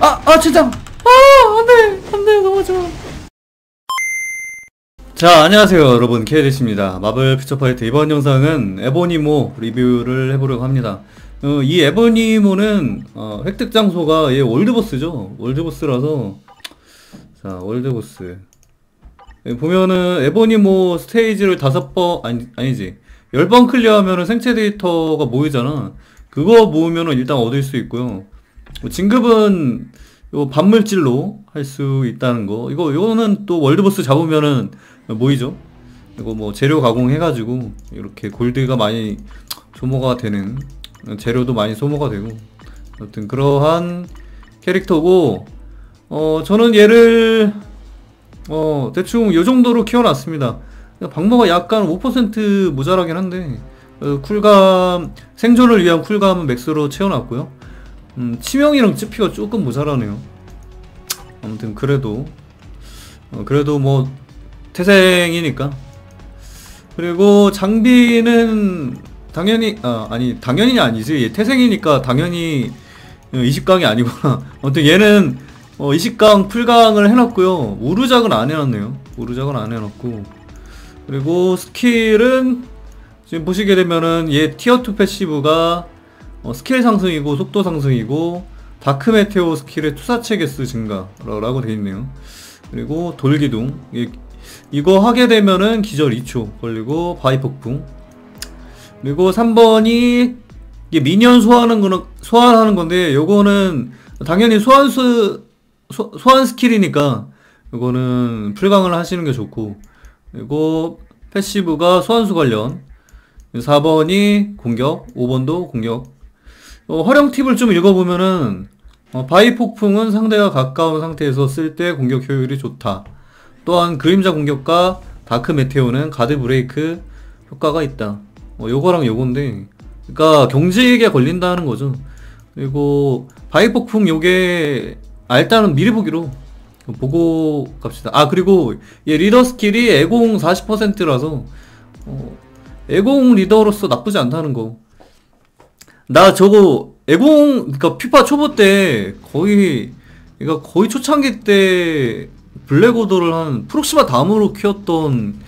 아, 아, 진짜. 아, 안 돼. 안 돼. 넘어지 마. 자, 안녕하세요, 여러분. 케이데시입니다. 마블 피처파이트 이번 영상은 에보니모 리뷰를 해보려고 합니다. 어, 이 에보니모는 어, 획득 장소가 얘 월드보스죠. 월드보스라서 자, 월드보스. 예, 보면은 에보니모 스테이지를 다섯 번 아니 아니지 열번 클리어하면은 생체 데이터가 모이잖아. 그거 모으면은 일단 얻을 수 있고요. 뭐 진급은 요 반물질로 할 수 있다는 거. 이거 요거는 또 월드보스 잡으면은 모이죠. 이거 뭐 재료 가공해가지고 이렇게 골드가 많이 소모가 되는 재료도 많이 소모가 되고 아무튼 그러한 캐릭터고 어 저는 얘를 어 대충 요 정도로 키워놨습니다. 방모가 약간 5% 모자라긴 한데 어, 쿨감 생존을 위한 쿨감은 맥스로 채워놨고요. 음, 치명이랑 찌피가 조금 모자라네요. 아무튼 그래도 어, 그래도 뭐 태생이니까. 그리고 장비는 당연히 아 아니 당연히 아니지. 얘 태생이니까 당연히 20강이 아니구나 아무튼 얘는 어, 20강 풀강을 해놨고요. 우르작은 안 해놨네요. 우르작은 안 해놨고. 그리고 스킬은 지금 보시게 되면은 얘 티어2 패시브가 어, 스킬 상승이고 속도 상승이고 다크 메테오 스킬의 투사체 개수 증가라고 되어 있네요. 그리고 돌기둥. 이, 이거 하게 되면은 기절 2초 걸리고 바위 폭풍. 그리고 3번이 이게 미니언 소환하는 거는 소환하는 건데 요거는 당연히 소환수 소, 소환 스킬이니까 요거는 풀강을 하시는 게 좋고. 그리고 패시브가 소환수 관련. 4번이 공격 5번도 공격 어, 활용 팁을 좀 읽어보면은 어, 바위 폭풍은 상대가 가까운 상태에서 쓸 때 공격 효율이 좋다. 또한 그림자 공격과 다크 메테오는 가드 브레이크 효과가 있다. 어, 요거랑 요건데, 그러니까 경직에 걸린다는 거죠. 그리고 바위 폭풍 요게 아 일단은 미리 보기로 보고 갑시다. 아 그리고 얘 리더 스킬이 애공 40%라서 어, 애공 리더로서 나쁘지 않다는 거. 나 저거 애공 그니까 피파 초보 때 거의 그러니까 거의 초창기 때 블랙오더를 한 프록시마 다음으로 키웠던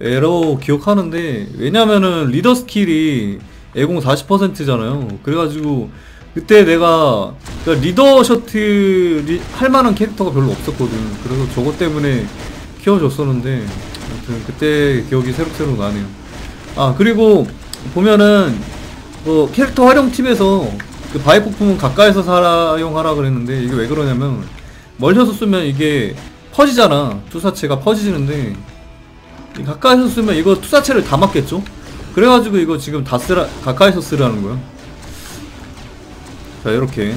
에러 기억하는데 왜냐면은 리더 스킬이 애공 40%잖아요. 그래가지고 그때 내가 그러니까 리더 셔틀이 할 만한 캐릭터가 별로 없었거든. 그래서 저것 때문에 키워줬었는데 아무튼 그때 기억이 새록새록 나네요. 아 그리고 보면은 뭐 캐릭터 활용 팁에서 그 바위 폭풍은 가까이서 사용하라 그랬는데 이게 왜 그러냐면 멀리서 쓰면 이게 퍼지잖아. 투사체가 퍼지는데 가까이서 쓰면 이거 투사체를 다 맞겠죠? 그래가지고 이거 지금 다 쓰라 가까이서 쓰라는 거야. 자 이렇게.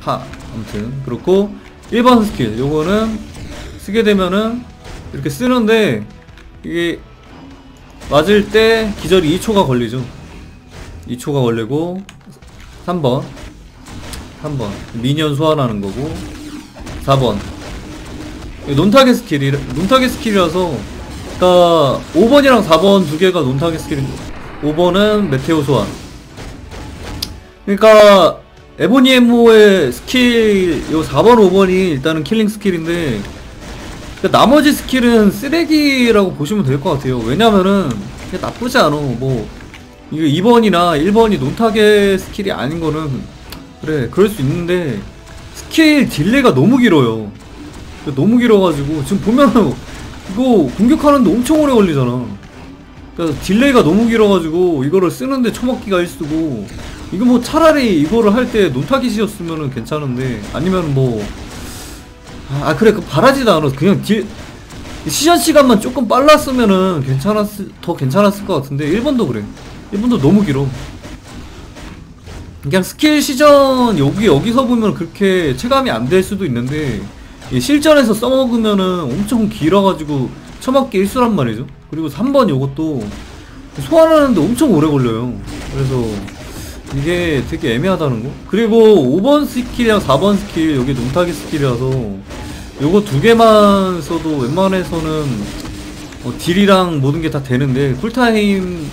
하 아무튼 그렇고 1번 스킬 요거는 쓰게 되면은 이렇게 쓰는데 이게 맞을 때 기절이 2초가 걸리죠 2초가 걸리고 3번. 3번. 미니언 소환하는 거고 4번. 논타겟 스킬이 논타겟 스킬이라서 그니까 5번이랑 4번 두 개가 논타겟 스킬인 5번은 메테오 소환. 그러니까 에보니 에모의 스킬 요 4번 5번이 일단은 킬링 스킬인데 그러니까 나머지 스킬은 쓰레기라고 보시면 될 것 같아요. 왜냐면은 나쁘지 않아. 뭐 이거 2번이나 1번이 논타겟 스킬이 아닌 거는 그래 그럴 수 있는데 스킬 딜레이가 너무 길어요. 너무 길어가지고 지금 보면은 이거 공격하는데 엄청 오래 걸리잖아. 그러니까 딜레이가 너무 길어가지고 이거를 쓰는데 처먹기가 일쓰고. 이거 뭐 차라리 이거를 할 때 논타깃이었으면 괜찮은데 아니면 뭐 아, 그래 그 바라지도 않아 그냥 딜 시전 시간만 조금 빨랐으면은 괜찮았을 더 괜찮았을 것 같은데 1번도 그래 1분도 너무 길어. 그냥 스킬 시전 여기 여기서 보면 그렇게 체감이 안 될 수도 있는데 실전에서 써먹으면은 엄청 길어가지고 처먹기 일수란 말이죠. 그리고 3번 요것도 소환하는데 엄청 오래 걸려요. 그래서 이게 되게 애매하다는 거. 그리고 5번 스킬이랑 4번 스킬 여기 농타기 스킬이라서 요거 두 개만 써도 웬만해서는 어, 딜이랑 모든 게 다 되는데 쿨타임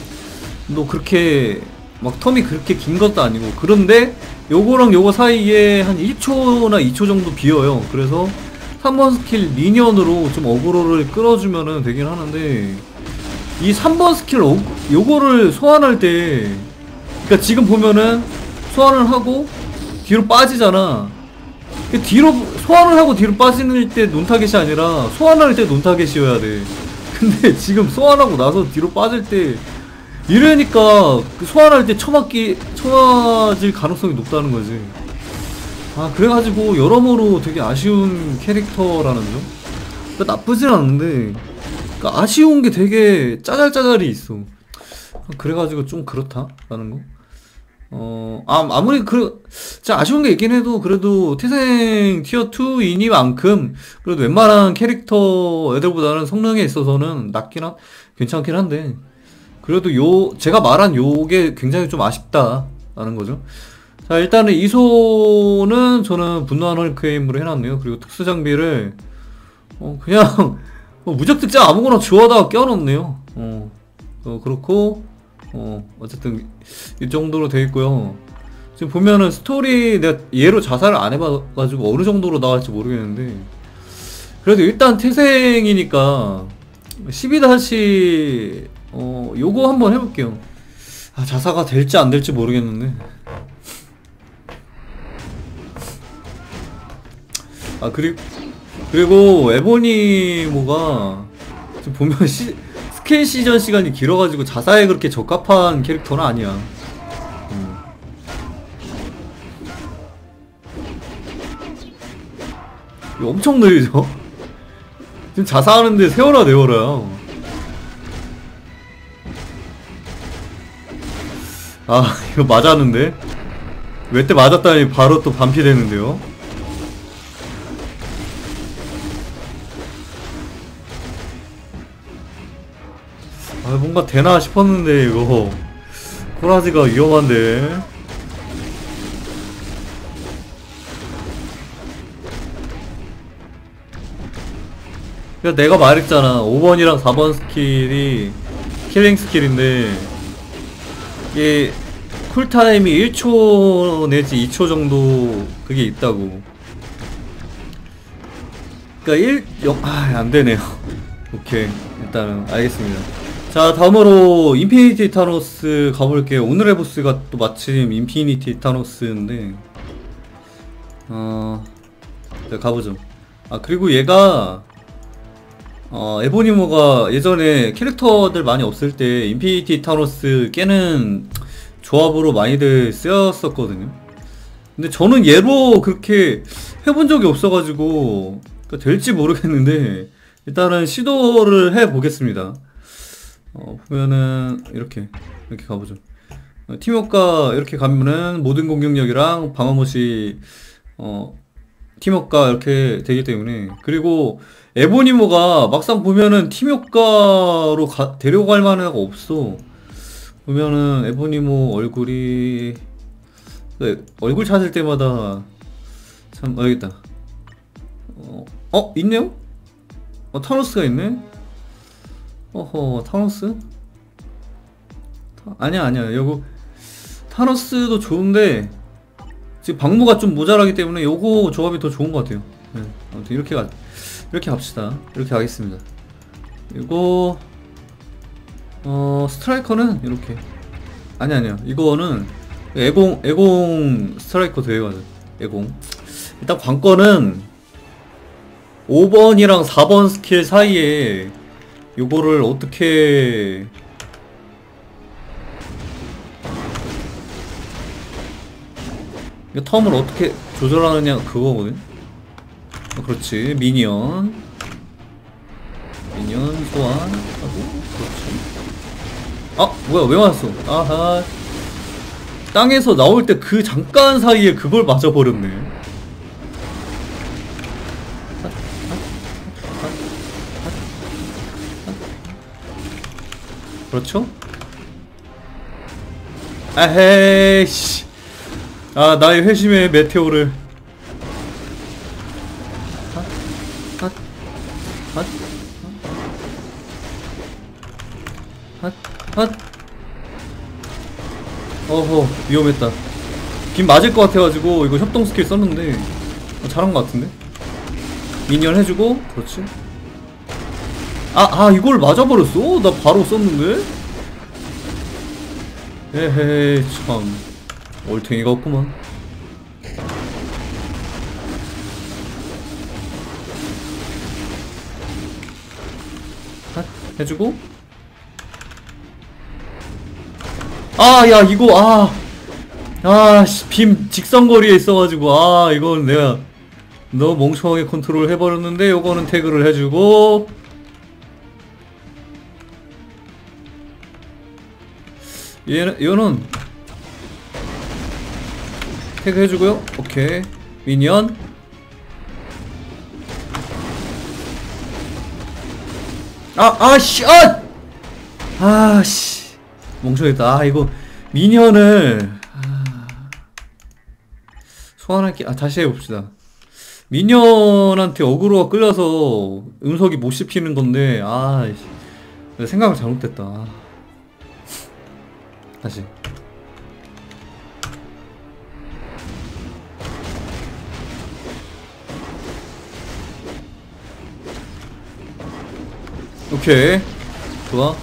너 그렇게 막 텀이 그렇게 긴 것도 아니고. 그런데 요거랑 요거 사이에 한 1초나 2초 정도 비어요. 그래서 3번 스킬 리니언으로 좀 어그로를 끌어주면은 되긴 하는데 이 3번 스킬 어, 요거를 소환할 때 그니까 지금 보면은 소환을 하고 뒤로 빠지잖아. 그 뒤로 소환을 하고 뒤로 빠지는 때 논타겟이 아니라 소환할 때 논타겟이어야 돼. 근데 지금 소환하고 나서 뒤로 빠질 때 이러니까 그 소환할 때 처맞기 처맞을 가능성이 높다는 거지. 아 그래가지고 여러모로 되게 아쉬운 캐릭터라는 점? 그러니까 나쁘진 않은데 그러니까 아쉬운 게 되게 짜잘짜잘이 있어. 그래가지고 좀 그렇다라는 거? 어, 아, 아무리 그, 진짜 아쉬운 게 있긴 해도, 그래도 태생 티어 2이니만큼, 그래도 웬만한 캐릭터 애들보다는 성능에 있어서는 낫긴 한, 괜찮긴 한데, 그래도 요, 제가 말한 요게 굉장히 좀 아쉽다라는 거죠. 자, 일단은 이소는 저는 분노한 헐크에임으로 해놨네요. 그리고 특수 장비를, 어, 그냥, 뭐 무적특자 아무거나 주워다 껴놓네요. 어, 어, 그렇고, 어, 어쨌든 이 정도로 돼 있고요. 지금 보면은 스토리 내가 얘로 자살을 안 해봐가지고 어느 정도로 나갈지 모르겠는데 그래도 일단 태생이니까 12다시 어 요거 한번 해볼게요. 아 자사가 될지 안 될지 모르겠는데 아 그리고 그리고 에보니모가 지금 보면 시, 스케일 시전 시간이 길어가지고 자사에 그렇게 적합한 캐릭터는 아니야. 음. 엄청 느리죠? 지금 자사하는데 세월아 내월아요. 아 이거 맞았는데? 왜때 맞았다니 바로 또 반피 되는데요? 아 뭔가 되나 싶었는데 이거 코라지가 위험한데 내가 말했잖아 5번이랑 4번 스킬이 킬링 스킬인데 이게 쿨타임이 1초 내지 2초 정도 그게 있다고. 그니까 1... 아 안되네요. 오케이. 일단은 알겠습니다. 자 다음으로 인피니티 타노스 가볼게요. 오늘의 보스가 또 마침 인피니티 타노스인데 어... 자 가보죠. 아 그리고 얘가 어, 에보니모가 예전에 캐릭터들 많이 없을 때 인피니티 타노스 깨는 조합으로 많이들 쓰였었거든요. 근데 저는 얘로 그렇게 해본 적이 없어가지고 그러니까 될지 모르겠는데 일단은 시도를 해보겠습니다. 어, 보면은 이렇게 이렇게 가보죠. 어, 팀워크가 이렇게 가면은 모든 공격력이랑 방어모시 어, 팀워크가 이렇게 되기 때문에 그리고 에보니모가 막상 보면은 팀 효과로 가, 데려갈 만한 애가 없어. 보면은 에보니모 얼굴이 네, 얼굴 찾을 때마다 참 어, 여기다. 어, 어 있네요? 어 타노스가 있네. 어허 타노스? 타, 아니야 아니야 요거 타노스도 좋은데 지금 방무가 좀 모자라기 때문에 요거 조합이 더 좋은 것 같아요. 네, 아무튼 이렇게 가. 이렇게 갑시다. 이렇게 가겠습니다. 이거 어 스트라이커는 이렇게. 아니 아니요. 이거는 애공 애공 스트라이커 대회가죠 애공. 일단 관건은 5번이랑 4번 스킬 사이에 요거를 어떻게 이 텀을 어떻게 조절하느냐 그거거든 어, 그렇지. 미니언. 미니언 소환하고 그렇지. 아 뭐야 왜 왔어? 아하. 땅에서 나올 때 그 잠깐 사이에 그걸 맞아버렸네. 그렇죠? 아헤이씨. 아 나의 회심의 메테오를 핫, 핫, 핫. 어허 위험했다. 빔 맞을 것 같아가지고 이거 협동 스킬 썼는데 어, 잘한 것 같은데? 미니언 해주고 그렇지. 아, 아 이걸 맞아버렸어? 나 바로 썼는데? 에헤이 참. 올탱이가 없구만 해주고. 아 야 이거 아. 아씨 빔 직선거리에 있어가지고 아 이건 내가 너무 멍청하게 컨트롤 해버렸는데 요거는 태그를 해주고. 얘는 얘는 태그 해주고요. 오케이. 미니언 아 아 씨 아 아 씨. 멍청했다. 아 이거 미니언을 아, 소환할게 아 다시 해봅시다. 미니언한테 어그로가 끌려서 운석이 못 씹히는 건데 아 씨. 생각을 잘못했다. 아. 다시 오케이. 좋아.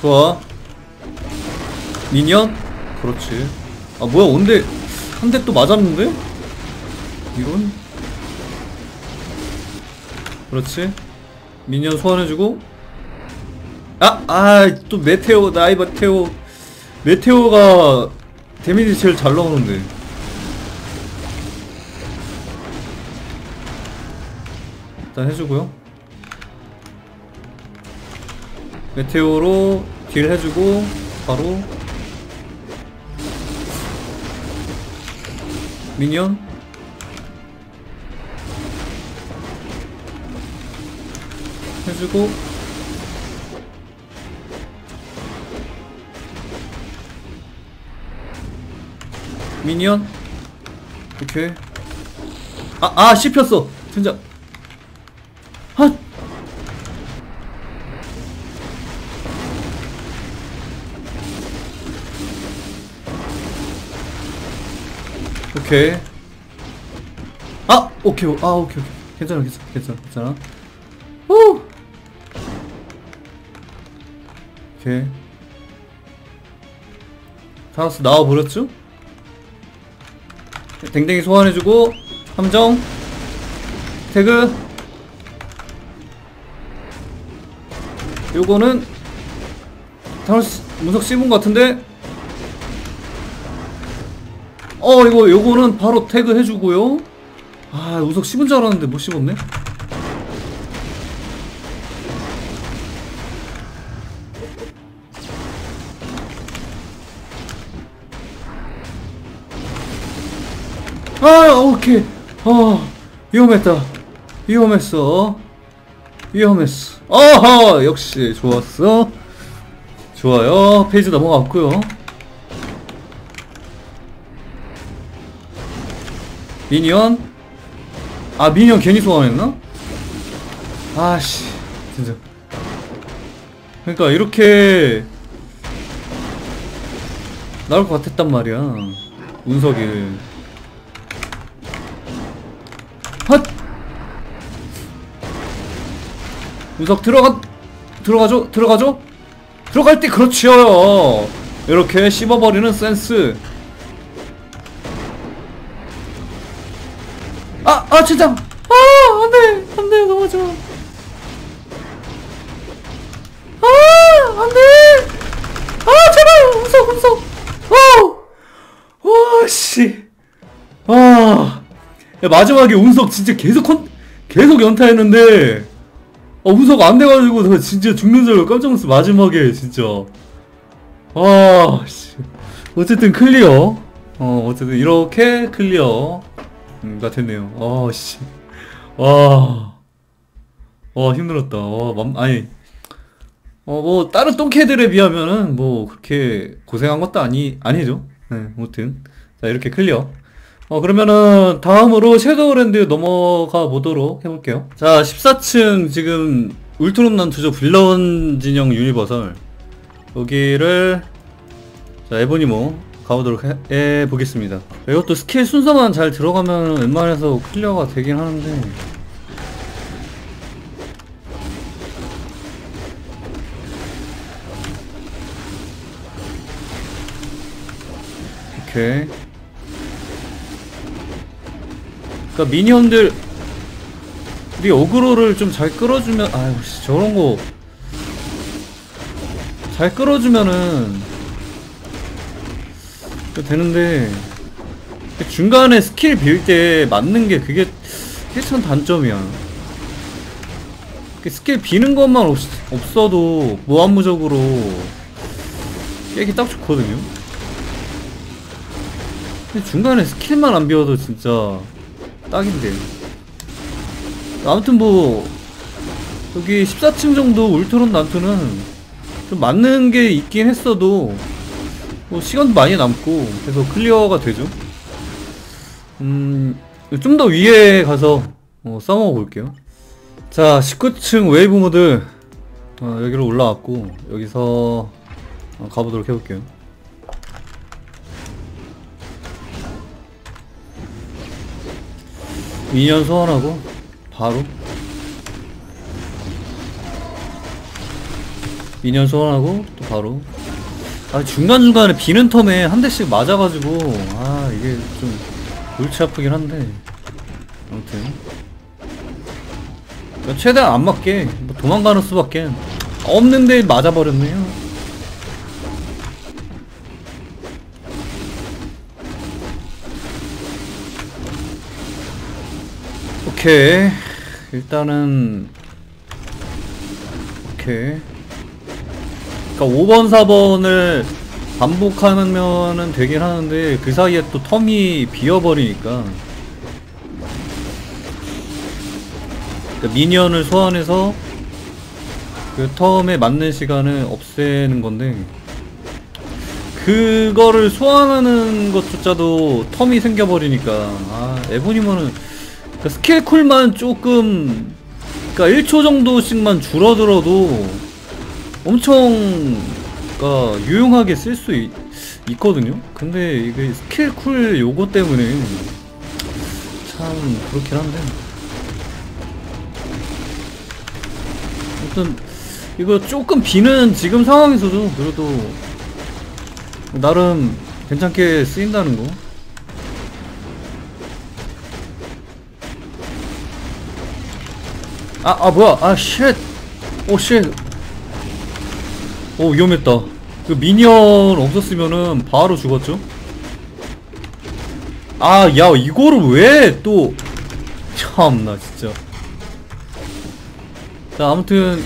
좋아. 미니언? 그렇지. 아 뭐야 온대. 한대 또 맞았는데? 이런 그렇지. 미니언 소환해주고. 아! 아! 또 메테오 나이바 테오. 메테오가 데미지 제일 잘 나오는데 일단 해주고요. 메테오로 딜 해주고 바로 미니언. 해주고 미니언. 오케이. 아아 씹혔어. 진짜 오케이. 아 오케이. 아 오케이 오케이. 괜찮아 괜찮아 괜찮아 괜찮아. 오 오케이. 타노스 나와버렸죠? 댕댕이 소환해주고 함정. 태그. 요거는 타노스 문석 씹은 것 같은데 어 이거 요거는 바로 태그 해주고요. 아 우석 씹은 줄 알았는데 못 씹었네. 아 오케이. 어 위험했다. 위험했어. 위험했어. 어허 역시 좋았어. 좋아요. 페이지 넘어갔고요 미니언? 아 미니언 괜히 소환했나? 아씨 진짜. 그러니까 이렇게 나올 것 같았단 말이야 운석이. 헛! 운석 들어가 들어가죠? 들어가죠? 들어갈 때 그렇지요. 이렇게 씹어버리는 센스 아, 아, 진짜. 아, 안 돼. 안 돼. 넘어져. 아, 안 돼. 아, 제발. 무서워, 무서워. 어. 와, 씨. 아. 야, 마지막에 운석 진짜 계속 컨, 계속 연타했는데, 어, 운석 안 돼가지고, 나 진짜 죽는 줄 알고 깜짝 놀랐어. 마지막에, 진짜. 아, 씨. 어쨌든 클리어. 어, 어쨌든 이렇게 클리어. 음, 가 됐네요. 아, 씨. 와. 와, 힘들었다. 와, 맘, 아니. 어, 뭐, 다른 똥캐들에 비하면은, 뭐, 그렇게 고생한 것도 아니, 아니죠. 네, 아무튼. 자, 이렇게 클리어. 어, 그러면은 다음으로 섀도우랜드 넘어가 보도록 해볼게요. 자, 14층 지금 울트론 난투죠. 빌런 진영 유니버설. 여기를 자, 에보니모 가보도록 해, 해 보겠습니다. 이것도 스킬 순서만 잘 들어가면 웬만해서 클리어가 되긴 하는데 오케이. 그러니까 미니언들 우리 어그로를 좀 잘 끌어주면 아유 씨, 저런 거 잘 끌어주면은 되는데 중간에 스킬 빌 때 맞는 게 그게 그게 참 단점이야. 그 스킬 비는 것만 없, 없어도 무한무적으로 깨기 딱 좋거든요. 근데 중간에 스킬만 안 비워도 진짜 딱인데. 아무튼 뭐 여기 14층 정도 울트론 난투는 좀 맞는 게 있긴 했어도 뭐 시간도 많이 남고 그래서 클리어가 되죠. 음, 좀 더 위에 가서 어, 싸워 볼게요. 자, 19층 웨이브 모드 어, 여기로 올라왔고 여기서 어, 가보도록 해볼게요. 미니언 소환하고 바로 미니언 소환하고 또 바로 아 중간중간에 비는 텀에 한 대씩 맞아가지고 아 이게 좀 골치 아프긴 한데. 아무튼. 최대한 안 맞게 뭐 도망가는 수밖에 없는데 맞아버렸네요. 오케이. 일단은 오케이 그러니까 5번 4번을 반복하면은 되긴 하는데 그 사이에 또 텀이 비어버리니까. 그러니까 미니언을 소환해서 그 텀에 맞는 시간을 없애는 건데 그거를 소환하는 것조차도 텀이 생겨버리니까. 아 에보니머는 그 스킬 쿨만 조금 그니까 1초 정도씩만 줄어들어도 엄청 그니까 유용하게 쓸 수 있거든요 근데 이게 스킬 쿨 요거 때문에 참 그렇긴 한데 아무튼 이거 조금 비는 지금 상황에서도 그래도 나름 괜찮게 쓰인다는 거 아, 아, 뭐야. 아, 쉣. 오, 쉣. 오, 위험했다. 그 미니언 없었으면은 바로 죽었죠? 아, 야, 이거를 왜 또. 참나, 진짜. 자, 아무튼,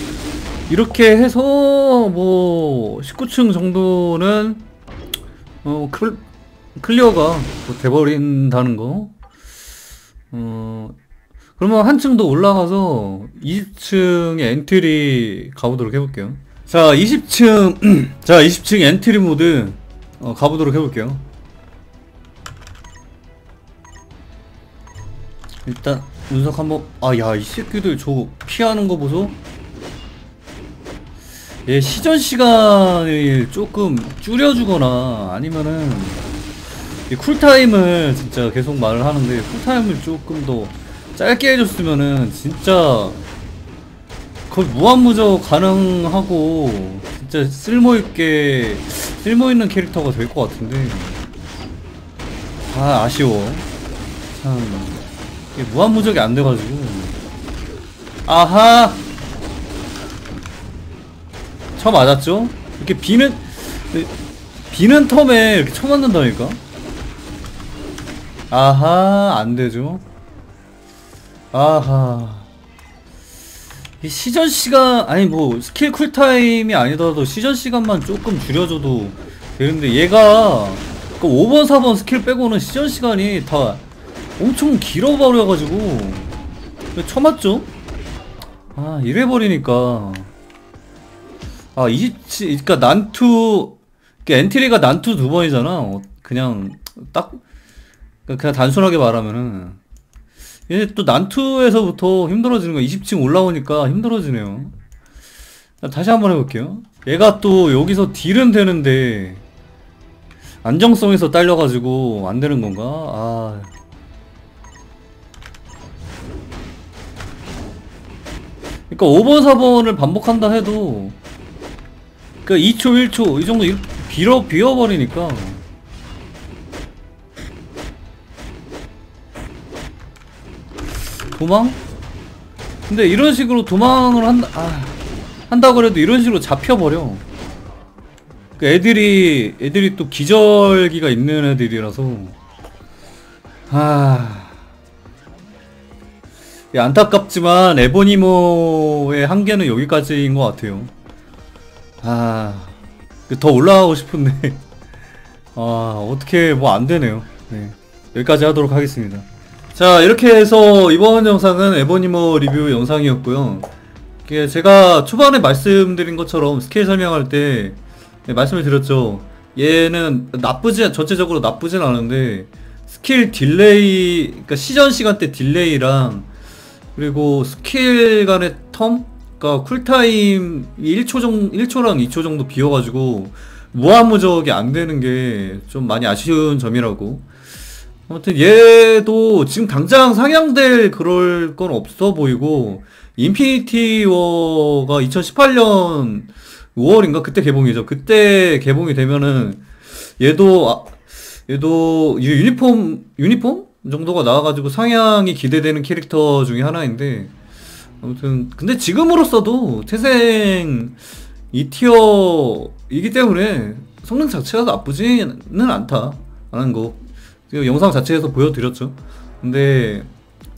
이렇게 해서, 뭐, 19층 정도는, 어, 클, 클리어가 돼버린다는 거. 어, 그러면 한층 더 올라가서 20층의 엔트리 가보도록 해볼게요. 자, 20층, 자, 20층 엔트리 모드 어, 가보도록 해볼게요. 일단 운석 한번 아 야 이 새끼들 저 피하는 거 보소 얘 시전 시간을 조금 줄여주거나 아니면은 쿨타임을 진짜 계속 말을 하는데 쿨타임을 조금 더 짧게 해줬으면은 진짜 거의 무한무적 가능하고 진짜 쓸모있게 쓸모있는 캐릭터가 될 것 같은데. 아 아쉬워. 참 이게 무한무적이 안 돼가지고. 아하! 쳐 맞았죠? 이렇게 비는 비는 텀에 이렇게 쳐 맞는다니까? 아하 안 되죠? 아하 이 시전 시간 아니 뭐 스킬 쿨타임이 아니더라도 시전 시간만 조금 줄여줘도 되는데 얘가 그 5번 4번 스킬 빼고는 시전 시간이 다 엄청 길어버려가지고. 쳐맞죠? 아 이래버리니까. 아 27, 그니까 난투 그러니까 엔트리가 난투 두 번이잖아. 어, 그냥 딱 그러니까 그냥 단순하게 말하면은 이제 또 난투에서부터 힘들어지는 거 20층 올라오니까 힘들어지네요. 다시 한번 해볼게요. 얘가 또 여기서 딜은 되는데 안정성에서 딸려가지고 안 되는 건가? 아. 그러니까 5번, 4번을 반복한다 해도 그러니까 2초, 1초 이 정도 빌어 비어버리니까 도망? 근데 이런 식으로 도망을 한다 아, 한다 그래도 이런 식으로 잡혀버려. 그 애들이 애들이 또 기절기가 있는 애들이라서 아 예, 안타깝지만 에보니모의 한계는 여기까지인 것 같아요. 아, 그더 올라가고 싶은데 아 어떻게 뭐 안 되네요. 네, 여기까지 하도록 하겠습니다. 자 이렇게 해서 이번 영상은 에보니모 리뷰 영상이었고요. 제가 초반에 말씀드린 것처럼 스케일 설명할 때 네, 말씀을 드렸죠. 얘는 나쁘지 전체적으로 나쁘진 않은데 스킬 딜레이 그러니까 시전 시간대 딜레이랑 그리고 스킬 간의 텀 그러니까 쿨타임이 1초 정 1초랑 2초 정도 비어가지고 무한무적이 안 되는 게 좀 많이 아쉬운 점이라고 아무튼 얘도 지금 당장 상향될 그럴 건 없어 보이고 인피니티 워가 2018년 5월인가 그때 개봉이죠. 그때 개봉이 되면은 얘도 아, 얘도 유- 유니폼 유니폼 정도가 나와가지고 상향이 기대되는 캐릭터 중에 하나인데 아무튼 근데 지금으로서도 태생 2티어이기 때문에 성능 자체가 나쁘지는 않다라는 거 영상 자체에서 보여드렸죠. 근데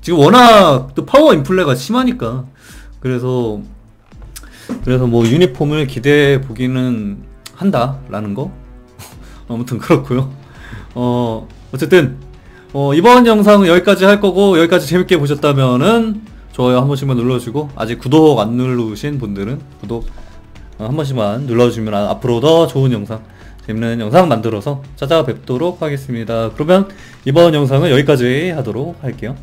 지금 워낙 또 파워 인플레가 심하니까 그래서 그래서 뭐 유니폼을 기대해 보기는 한다라는 거 아무튼 그렇고요. 어 어쨌든 어, 이번 영상은 여기까지 할 거고 여기까지 재밌게 보셨다면은 좋아요 한 번씩만 눌러주시고 아직 구독 안 누르신 분들은 구독 어, 한 번씩만 눌러주시면 아- 앞으로 더 좋은 영상 재밌는 영상 만들어서 찾아뵙도록 하겠습니다. 그러면 이번 영상은 여기까지 하도록 할게요.